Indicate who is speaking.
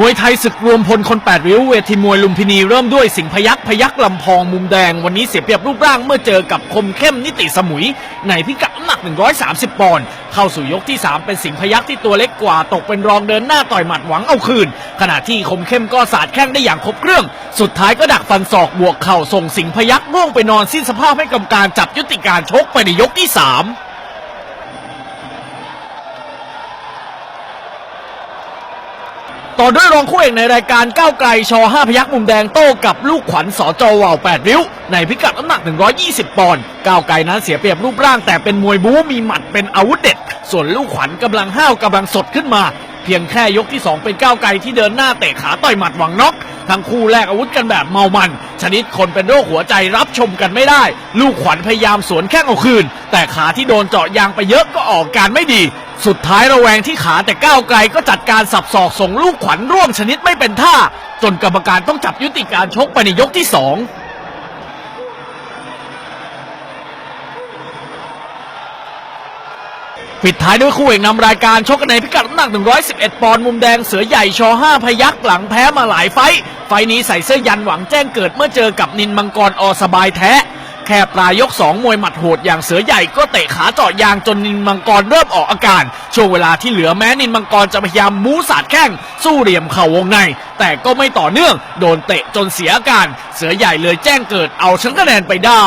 Speaker 1: มวยไทยศึกรวมพลคน8ดริ้วเวทีมวยลุมพินีเริ่มด้วยสิงพยักพยักลำพองมุมแดง วันนี้เสียเปรียบรูปร่างเมื่อเจอกับคมเข้มนิติสมุย ในพิกัดน้ำหนัก 130 ปอนด์เข้าสู่ยกที่ 3 เป็นสิงพยักที่ตัวเล็กกว่าตกเป็นรองเดินหน้าต่อยหมัดหวังเอาคืน ขณะที่คมเข้มก็สาดแข้งได้อย่างครบเครื่อง สุดท้ายก็ดักฟันศอกบวกเข่าส่งสิงพยักร่วงไปนอนสิ้นสภาพให้กรรมการจับยุติการชกไปในยกที่ 3 ต่อด้วยรองคู่เอกในรายการก้าวไกลชอ5พยักมุมแดงโต้กับลูกขวัญสอจอว่าว8ริ้ว ในพิกัดน้ำหนัก 120 ปอนด์ก้าวไกลนั้นเสียเปรียบรูปร่างแต่เป็นมวยบู๊มีหมัดเป็นอาวุธเด็ด ส่วนลูกขวัญกำลังห้าวกำลังสดขึ้นมา เพียงแค่ยกที่ 2 เป็นก้าวไกลที่เดินหน้าเตะขาต่อยหมัดหวังน็อกทั้งคู่แลกอาวุธกันแบบเมามัน ชนิดคนเป็นโรคหัวใจรับชมกันไม่ได้ ลูกขวัญพยายามสวนแข้งเอาคืน แต่ขาที่โดนเจาะยางไปเยอะก็ออกการไม่ดี สุดท้ายระแวงที่ขาแต่ก้าวไกลก็จัดการสับศอกส่งลูกขวัญร่วงชนิดไม่เป็นท่า จนกรรมการต้องจับยุติการชกไปในยกที่สอง ปิดท้ายด้วยคู่เอกนำรายการชกกันในพิกัดน้ำหนัก 111 ปอนด์มุมแดงเสือใหญ่ชอ5พยักหลังแพ้มาหลายไฟ ไฟนี้ใส่เสื้อยันหวังแจ้งเกิดเมื่อเจอกับนินมังกรอสบายแท้ แค่ปลายยก 2 มวยหมัดโหดอย่างเสือใหญ่ก็เตะขาเจาะยางจนนินมังกรเริ่มออกอาการ ช่วงเวลาที่เหลือแม้นินมังกรจะพยายามมูสาดแข้งสู้เหลี่ยมเข่าวงใน แต่ก็ไม่ต่อเนื่อง โดนเตะจนเสียอาการ เสือใหญ่เลยแจ้งเกิดเอาชนะคะแนนไปได้